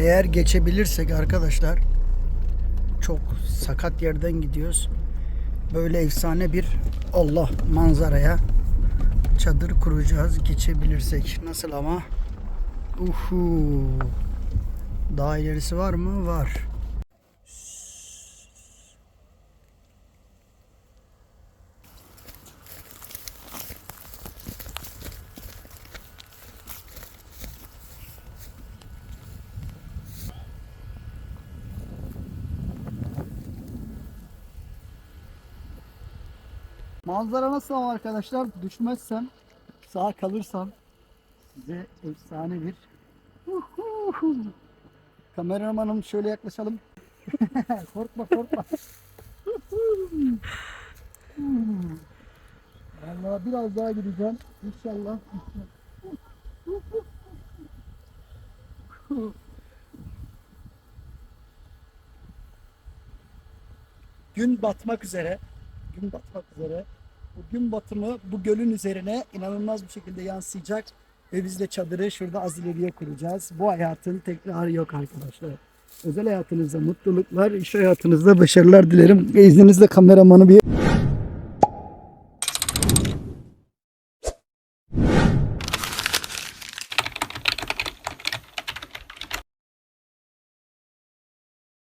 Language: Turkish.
Eğer geçebilirsek arkadaşlar çok sakat yerden gidiyoruz. Böyle efsane bir Allah manzaraya çadır kuracağız geçebilirsek. Nasıl ama? Uhu. Daha ilerisi var mı? Var. Manzara nasıl ama arkadaşlar? Düşmezsem, sağ kalırsam size efsane bir. Kameramanım şöyle yaklaşalım. korkma korkma. Vallahi biraz daha gideceğim. İnşallah. Gün batmak üzere. Gün batmak üzere. Bu gün batımı bu gölün üzerine inanılmaz bir şekilde yansıyacak. Ve biz de çadırı şurada az ileriye kuracağız. Bu hayatın tekrarı yok arkadaşlar. Özel hayatınızda mutluluklar, iş hayatınızda başarılar dilerim. Ve izninizle kameramanı bir